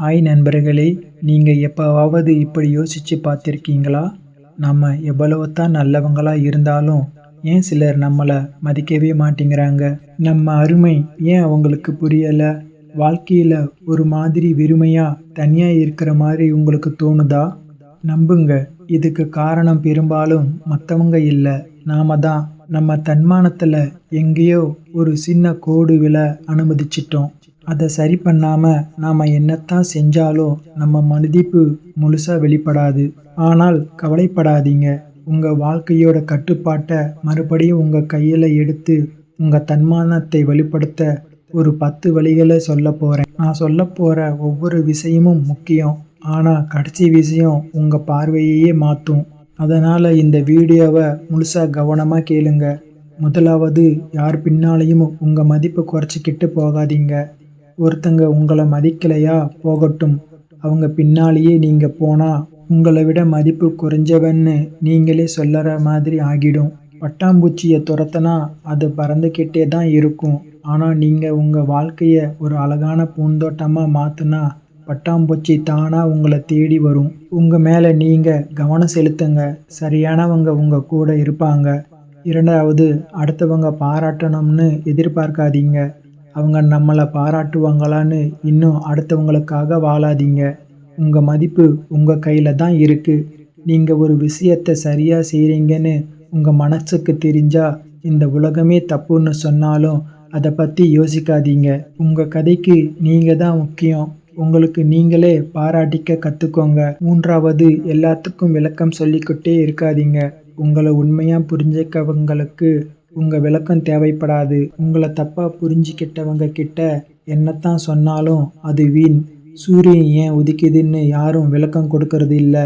Hi நண்பர்களே நீங்கள் எப்போவாவது இப்படி யோசித்து பார்த்துருக்கீங்களா? நம்ம எவ்வளவுத்தான் நல்லவங்களாக இருந்தாலும் ஏன் சிலர் நம்மளை மதிக்கவே மாட்டேங்கிறாங்க? நம்ம அருமை ஏன் அவங்களுக்கு புரியலை? வாழ்க்கையில் ஒரு மாதிரி வெறுமையாக தனியாக இருக்கிற மாதிரி உங்களுக்கு தோணுதா? நம்புங்க இதுக்கு காரணம் பெரும்பாலும் மற்றவங்க இல்லை. நாம தான் நம்ம தன்மானத்தில் எங்கேயோ ஒரு சின்ன கோடு விழ அனுமதிச்சிட்டோம். அதை சரி பண்ணாமல் நாம் என்னத்தான் செஞ்சாலும் நம்ம மதிப்பு முழுசாக வெளிப்படாது. ஆனால் கவலைப்படாதீங்க. உங்கள் வாழ்க்கையோட கட்டுப்பாட்டை மறுபடியும் உங்கள் கையில் எடுத்து உங்கள் தன்மானத்தை வெளிப்படுத்த ஒரு பத்து வழிகளை சொல்ல போகிறேன் நான் சொல்ல போகிற ஒவ்வொரு விஷயமும் முக்கியம். ஆனால் கடைசி விஷயம் உங்கள் பார்வையையே மாற்றும் அதனால் இந்த வீடியோவை முழுசாக கவனமாக கேளுங்க. முதலாவது யார் பின்னாலையும் உங்கள் மதிப்பை குறைச்சிக்கிட்டு போகாதீங்க. ஒருத்தங்க உங்களை மதிக்கலையா? போகட்டும். அவங்க பின்னாலேயே நீங்கள் போனால் உங்களை விட மதிப்பு குறைஞ்சவன்னு நீங்களே சொல்லற மாதிரி ஆகிடும். பட்டாம்பூச்சியை துரத்தினா அது பறந்துக்கிட்டே தான் இருக்கும். ஆனால் நீங்கள் உங்கள் வாழ்க்கையை ஒரு அழகான பூந்தோட்டமாக மாற்றினா பட்டாம்பூச்சி தானாக உங்களை தேடி வரும். உங்கள் மேலே நீங்கள் கவனம் செலுத்துங்க. சரியானவங்க உங்கள் கூட இருப்பாங்க. இரண்டாவது அடுத்தவங்க பாராட்டணும்னு எதிர்பார்க்காதீங்க. அவங்க நம்மளை பாராட்டுவாங்களான்னு இன்னும் அடுத்தவங்களுக்காக வாழாதீங்க. உங்கள் மதிப்பு உங்கள் கையில் தான் இருக்குது நீங்கள் ஒரு விஷயத்தை சரியாக செய்கிறீங்கன்னு உங்கள் மனசுக்கு தெரிஞ்சால் இந்த உலகமே தப்புன்னு சொன்னாலும் அதை பற்றி யோசிக்காதீங்க. உங்கள் கதைக்கு நீங்கள் தான் முக்கியம். உங்களுக்கு நீங்களே பாராட்டிக்க கற்றுக்கோங்க மூன்றாவது எல்லாத்துக்கும் விளக்கம் சொல்லிக்கிட்டே இருக்காதீங்க. உங்களை உண்மையாக புரிஞ்சிக்கவங்களுக்கு உங்கள் விளக்கம் தேவைப்படாது. உங்களை தப்பாக புரிஞ்சிக்கிட்டவங்க கிட்ட என்னத்தான் சொன்னாலும் அது வீண். சூரியன் ஏன் உதிக்குதுன்னு யாரும் விளக்கம் கொடுக்கறது இல்லை.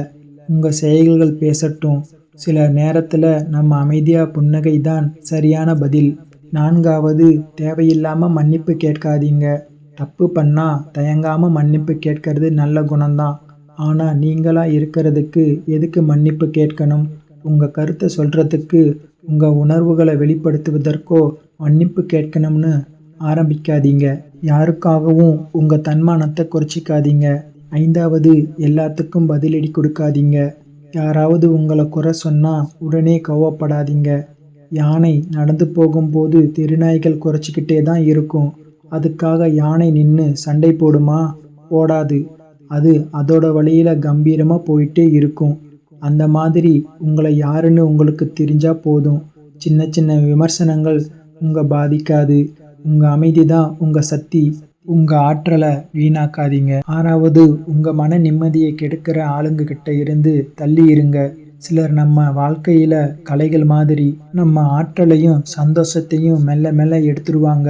உங்கள் செயல்கள் பேசட்டும். சில நேரத்தில் நம்ம அமைதியாக புன்னகை தான் சரியான பதில். நான்காவது தேவையில்லாமல் மன்னிப்பு கேட்காதீங்க. தப்பு பண்ணால் தயங்காமல் மன்னிப்பு கேட்கறது நல்ல குணம்தான். ஆனால் நீங்களாக இருக்கிறதுக்கு எதுக்கு மன்னிப்பு கேட்கணும்? உங்கள் கருத்தை சொல்கிறதுக்கு உங்கள் உணர்வுகளை வெளிப்படுத்துவதற்கோ மன்னிப்பு கேட்கணும்னு ஆரம்பிக்காதீங்க. யாருக்காகவும் உங்கள் தன்மானத்தை குறைச்சிக்காதீங்க. ஐந்தாவது எல்லாத்துக்கும் பதிலடி கொடுக்காதீங்க. யாராவது உங்களை குறை சொன்னால் உடனே கோவப்படாதீங்க. யானை நடந்து போகும்போது தெருநாய்கள் குறைச்சிக்கிட்டே தான் இருக்கும். அதுக்காக யானை நின்று சண்டை போடுமா? போடாது. அது அதோட வழியில் கம்பீரமாக போயிட்டே இருக்கும். அந்த மாதிரி உங்களை யாருன்னு உங்களுக்கு தெரிஞ்சால் போதும். சின்ன சின்ன விமர்சனங்கள் உங்கள் பாதிக்காது. உங்கள் அமைதி தான் உங்கள் சக்தி. உங்கள் ஆற்றலை வீணாக்காதீங்க. ஆறாவது உங்கள் மன நிம்மதியை கெடுக்கிற ஆளுங்க கிட்ட இருந்து தள்ளி இருங்க. சிலர் நம்ம வாழ்க்கையில் கலைகள் மாதிரி நம்ம ஆற்றலையும் சந்தோஷத்தையும் மெல்ல மெல்ல எடுத்துருவாங்க.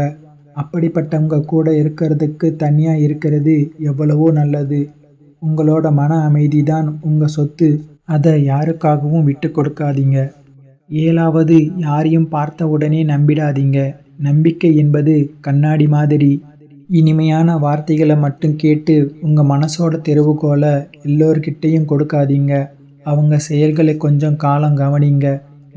அப்படிப்பட்டவங்க கூட இருக்கிறதுக்கு தனியாக இருக்கிறது எவ்வளவோ நல்லது. உங்களோட மன அமைதி தான் உங்கள் சொத்து. அதை யாருக்காகவும் விட்டு கொடுக்காதீங்க. ஏழாவது யாரையும் பார்த்த உடனே நம்பிடாதீங்க. நம்பிக்கை என்பது கண்ணாடி மாதிரி. இனிமையான வார்த்தைகளை மட்டும் கேட்டு உங்கள் மனசோட தெருவுகோலை எல்லோர்கிட்டையும் கொடுக்காதீங்க. அவங்க செயல்களை கொஞ்சம் காலம் கவனிங்க.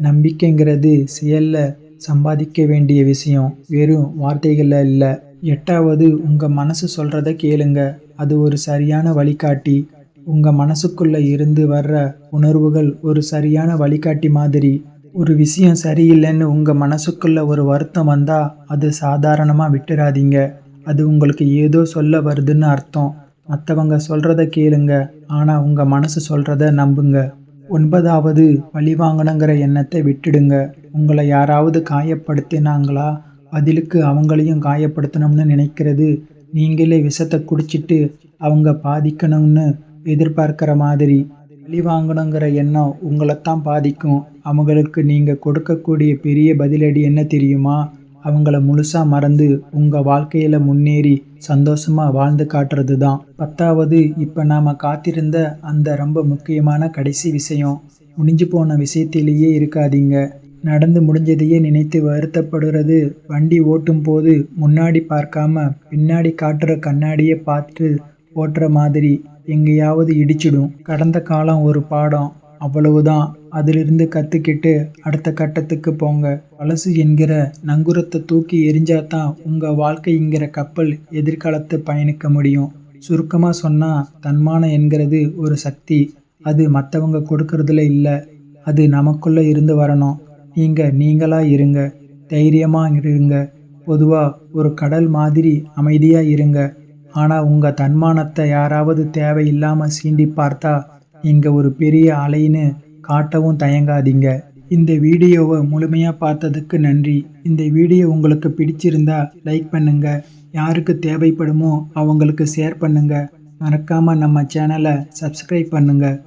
நம்பிக்கைங்கிறது செயலில் சம்பாதிக்க வேண்டிய விஷயம் வெறும் வார்த்தைகளில் இல்லை. எட்டாவது உங்கள் மனசு சொல்கிறத கேளுங்க. அது ஒரு சரியான வழிகாட்டி. உங்கள் மனசுக்குள்ளே இருந்து வர்ற உணர்வுகள் ஒரு சரியான வழிகாட்டி மாதிரி. ஒரு விஷயம் சரியில்லைன்னு உங்கள் மனசுக்குள்ளே ஒரு வருத்தம் வந்தால் அது சாதாரணமாக விட்டுறாதீங்க. அது உங்களுக்கு ஏதோ சொல்ல வருதுன்னு அர்த்தம். மற்றவங்க சொல்கிறத கேளுங்க. ஆனால் உங்கள் மனசு சொல்கிறத நம்புங்க. ஒன்பதாவது பழி வாங்கணுங்கிற எண்ணத்தை விட்டுடுங்க. உங்களை யாராவது காயப்படுத்தினாங்களா? பதிலுக்கு அவங்களையும் காயப்படுத்தணும்னு நினைக்கிறது நீங்களே விஷத்தை குடிச்சிட்டு அவங்க பாதிக்கணும்னு எதிர்பார்க்குற மாதிரி பழி வாங்கணுங்கிற எண்ணம் உங்களைத்தான் பாதிக்கும். அவங்களுக்கு நீங்கள் கொடுக்கக்கூடிய பெரிய பதிலடி என்ன தெரியுமா? அவங்கள முழுசாக மறந்து உங்கள் வாழ்க்கையில் முன்னேறி சந்தோஷமாக வாழ்ந்து காட்டுறது தான் பத்தாவது இப்போ நாம் காத்திருந்த அந்த ரொம்ப முக்கியமான கடைசி விஷயம். முடிஞ்சு போன விஷயத்திலேயே இருக்காதீங்க. நடந்து முடிஞ்சதையே நினைத்து வருத்தப்படுறது வண்டி ஓட்டும் போது முன்னாடி பார்க்காம பின்னாடி காட்டுற கண்ணாடியை பார்த்து ஓட்டுற மாதிரி எங்கேயாவது இடிச்சிடும். கடந்த காலம் ஒரு பாடம். அவ்வளவுதான். அதிலிருந்து கற்றுக்கிட்டு அடுத்த கட்டத்துக்கு போங்க. பழசு என்கிற நங்குரத்தை தூக்கி எரிஞ்சாதான் உங்கள் வாழ்க்கைங்கிற கப்பல் எதிர்காலத்தை பயணிக்க முடியும். சுருக்கமாக சொன்னால் தன்மானம் என்கிறது ஒரு சக்தி. அது மற்றவங்க கொடுக்கறதுல இல்லை. அது நமக்குள்ளே இருந்து வரணும். நீங்கள் நீங்களாக இருங்க. தைரியமாக இருங்க. பொதுவாக ஒரு கடல் மாதிரி அமைதியாக இருங்க. ஆனால் உங்கள் தன்மானத்தை யாராவது தேவையில்லாமல் சீண்டி பார்த்தா இங்கே ஒரு பெரிய அலைன்னு காட்டவும் தயங்காதீங்க. இந்த வீடியோவை முழுமையாக பார்த்ததுக்கு நன்றி. இந்த வீடியோ உங்களுக்கு பிடிச்சிருந்தா லைக் பண்ணுங்க. யாருக்கு தேவைப்படுமோ அவங்களுக்கு ஷேர் பண்ணுங்க. மறக்காமல் நம்ம சேனலை சப்ஸ்கிரைப் பண்ணுங்கள்